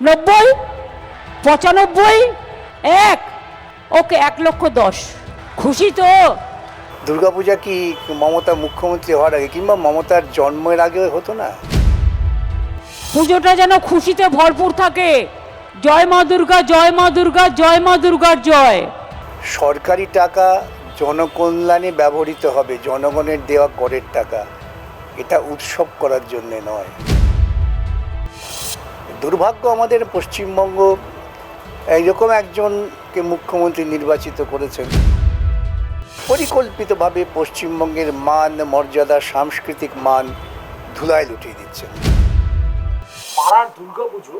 নব্বই? পঁচানব্বই? এক? ওকে এক লক্ষ দশ। খুশি তো? দুর্গাপূজা কি মমতা মুখ্যমন্ত্রী হওয়ার আগে কিংবা মমতার জন্মের আগে হতো না? পুজোটা যেন খুশিতে ভরপুর থাকে। জয় মা দুর্গা জয় মা দুর্গা জয় মা দুর্গার জয়। সরকারি টাকা জনকল্যাণে ব্যবহৃত হবে জনগণের দেওয়া করের টাকা। এটা উৎসব করার জন্যে নয়। দুর্ভাগ্য আমাদের পশ্চিমবঙ্গ এইরকম একজনকে মুখ্যমন্ত্রী নির্বাচিত করেছেন। পরিকল্পিতভাবে পশ্চিমবঙ্গের মান মর্যাদা সাংস্কৃতিক মান ধুলায় লুটিয়ে দিচ্ছেন পাড়ার দুর্গাপুজো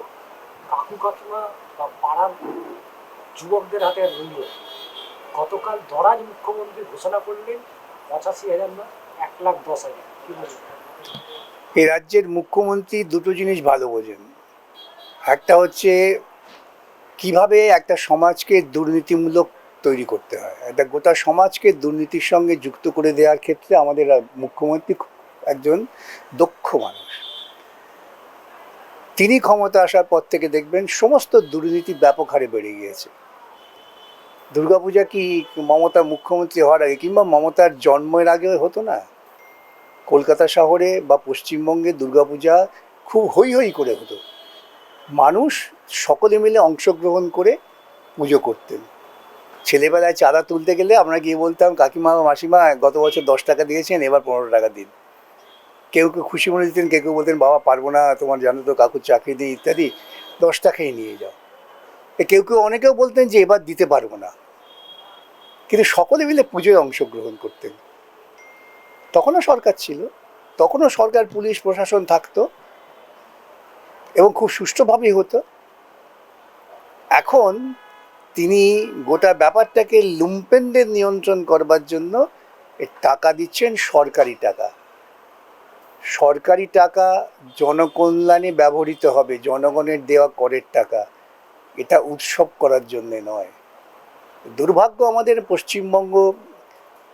কাকু কাকিমা বা পাড়ার যুবকদের হাতে আর রইল গতকাল দরাজ মুখ্যমন্ত্রী ঘোষণা করলেন পঁচাশি হাজার না এক লাখ দশ হাজার। কি বলবেন? এই রাজ্যের মুখ্যমন্ত্রী দুটো জিনিস ভালো বোঝেন। একটা হচ্ছে কীভাবে একটা সমাজকে দুর্নীতিমূলক তৈরি করতে হয়। একটা গোটা সমাজকে দুর্নীতির সঙ্গে যুক্ত করে দেওয়ার ক্ষেত্রে আমাদের মুখ্যমন্ত্রী একজন দক্ষ মানুষ। তিনি ক্ষমতা আসার পর থেকে দেখবেন সমস্ত দুর্নীতি ব্যাপক হারে বেড়ে গিয়েছে। দুর্গাপূজা কি মমতা মুখ্যমন্ত্রী হওয়ার আগে কিংবা মমতার জন্মের আগে হতো না? কলকাতা শহরে বা পশ্চিমবঙ্গে দুর্গাপূজা খুব হই হই করে হতো। মানুষ সকলে মিলে অংশগ্রহণ করে পুজো করতেন। ছেলেবেলায় চাঁদা তুলতে গেলে আমরা গিয়ে বলতাম, কাকিমা, মাসিমা, গত বছর দশ টাকা দিয়েছেন, এবার পনেরো টাকা দিন। কেউ কেউ খুশি মনে দিতেন, কেউ কেউ বলতেন, বাবা, পারব না, তোমার জানো তো, কাকুর চাকরি দিই ইত্যাদি। দশ টাকাই নিয়ে যাও। কেউ কেউ অনেকেও বলতেন যে, এবার দিতে পারব না। কিন্তু সকলে মিলে পুজোয় অংশগ্রহণ করতেন। তখনও সরকার ছিল। তখনও সরকার, পুলিশ, প্রশাসন থাকতো। এবং খুব সুষ্ঠুভাবেই হতো। এখন তিনি গোটা ব্যাপারটাকে লুম্পেনদের নিয়ন্ত্রণ করবার জন্য টাকা দিচ্ছেন সরকারি টাকা। সরকারি টাকা জনকল্যাণে ব্যবহৃত হবে, জনগণের দেওয়া করের টাকা। এটা উৎসব করার জন্যে নয়। দুর্ভাগ্য আমাদের পশ্চিমবঙ্গ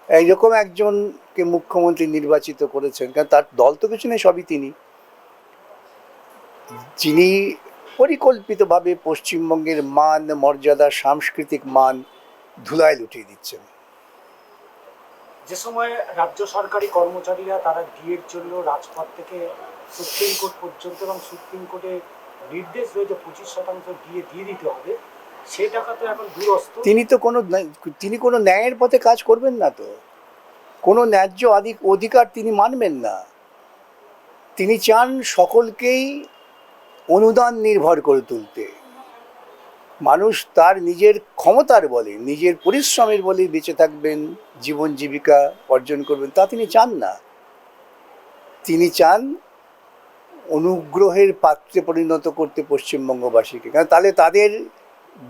এইরকম একজনকে মুখ্যমন্ত্রী নির্বাচিত করেছেন, কারণ তার দল তো কিছু নেই, সবই তিনি। যিনি পরিকল্পিতভাবে পশ্চিমবঙ্গের মান মর্যাদা সাংস্কৃতিক মান ধুলায় লুটিয়ে দিচ্ছেন। যে সময় রাজ্য সরকারি কর্মচারীরা তারা ডিএর জন্য রাজপথ থেকে সুপ্রিম কোর্ট পর্যন্ত এবং সুপ্রিম কোর্টে নির্দেশ রয়েছে পঁচিশ শতাংশ ডিএ দিয়ে দিতে হবে সে টাকা তো এখন দূরস্থ তিনি তো কোনো তিনি কোনো ন্যায়ের পথে কাজ করবেন না তো। কোনো ন্যায্য অধিকার তিনি মানবেন না। তিনি চান সকলকেই অনুদান নির্ভর করে তুলতে। মানুষ তার নিজের ক্ষমতার বলে নিজের পরিশ্রমের বলে বেঁচে থাকবেন জীবন জীবিকা অর্জন করবেন তা তিনি চান না। তিনি চান অনুগ্রহের পাত্রে পরিণত করতে পশ্চিমবঙ্গবাসীকে। কারণ তাহলে তাদের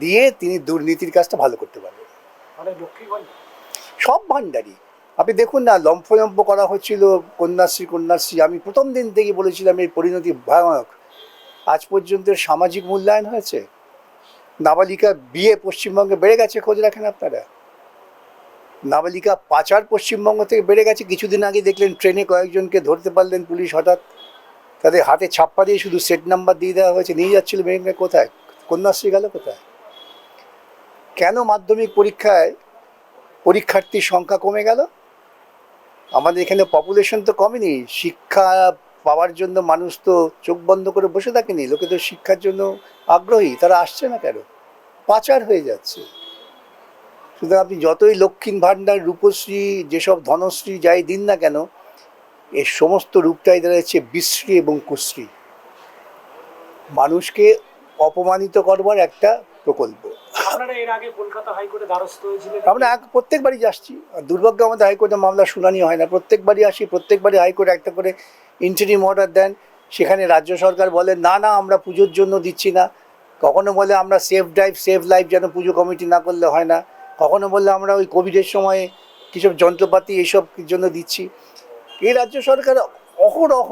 দিয়ে তিনি দুর্নীতির কাজটা ভালো করতে পারবেন। মানে সব ভাণ্ডারি আপনি দেখুন না লম্ফজম্প করা হচ্ছিল কন্যাশ্রী কন্যাশ্রী। আমি প্রথম দিন থেকে বলেছিলাম এই পরিণতি ভয়ানক। আজ পর্যন্ত সামাজিক মূল্যায়ন হয়েছে। নাবালিকা বিয়ে পশ্চিমবঙ্গে বেড়ে গেছে, খোঁজ রাখেন আপনারা। নাবালিকা পাচার পশ্চিমবঙ্গ থেকে বেড়ে গেছে, কিছুদিন আগে দেখলেন ট্রেনে কয়েকজনকে ধরতে পারলেন পুলিশ হঠাৎ। তাদের হাতে ছাপ্পা দিয়ে শুধু সেট নাম্বার দিয়ে দেওয়া হয়েছে, নিয়ে যাচ্ছিল মেয়েকে কোথায়? কন্যাশ্রী গেল কোথায়? কেন মাধ্যমিক পরীক্ষায় পরীক্ষার্থীর সংখ্যা কমে গেল? আমাদের এখানে পপুলেশন তো কমেনি, শিক্ষা পাওয়ার জন্য মানুষ তো চোখ বন্ধ করে বসে থাকেনি, লোকে তো শিক্ষার জন্য আগ্রহী, তারা আসছে না কেন? পাচার হয়ে যাচ্ছে। সুতরাং আপনি যতই লক্ষ্মীর ভাণ্ডার, রূপশ্রী, যেসব ধনশ্রী যাই দিন না কেন এর সমস্ত রূপটাই দাঁড়াচ্ছে বিশ্রী এবং কুশ্রী। মানুষকে অপমানিত করবার একটা প্রকল্প। এর আগে কলকাতা আমরা প্রত্যেকবারই আসছি। দুর্ভাগ্য আমাদের হাইকোর্টে মামলা শুনানি হয় না। প্রত্যেকবারই আসি, প্রত্যেকবারই হাইকোর্ট একটা করে ইন্টারিম অর্ডার দেন। সেখানে রাজ্য সরকার বলে, না না, আমরা পুজোর জন্য দিচ্ছি না। কখনো বলে, আমরা সেফ ড্রাইভ সেফ লাইফ যেন পুজো কমিটি না করলে হয় না। কখনো বললে আমরা ওই কোভিডের সময়ে কিসব যন্ত্রপাতি এইসব জন্য দিচ্ছি? এই রাজ্য সরকার অহরহ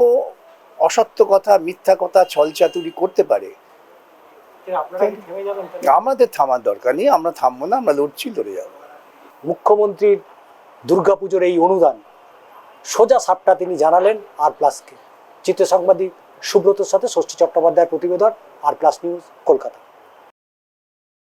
অসত্য কথা, মিথ্যা কথা ছলচাতুরি করতে পারে যে আপনারা কি থেমে যাবেন তাহলে? আমাদের থামার দরকার নেই আমরা থামবো না আমরা লড়ছি লড়ে যাব। মুখ্যমন্ত্রীর দুর্গাপুজোর এই অনুদান সোজা সাপটা তিনি জানালেন আর প্লাসকে চিত্র সাংবাদিক সুব্রতর সাথে ষষ্ঠী চট্টোপাধ্যায়ের প্রতিবেদন আর প্লাস নিউজ কলকাতা।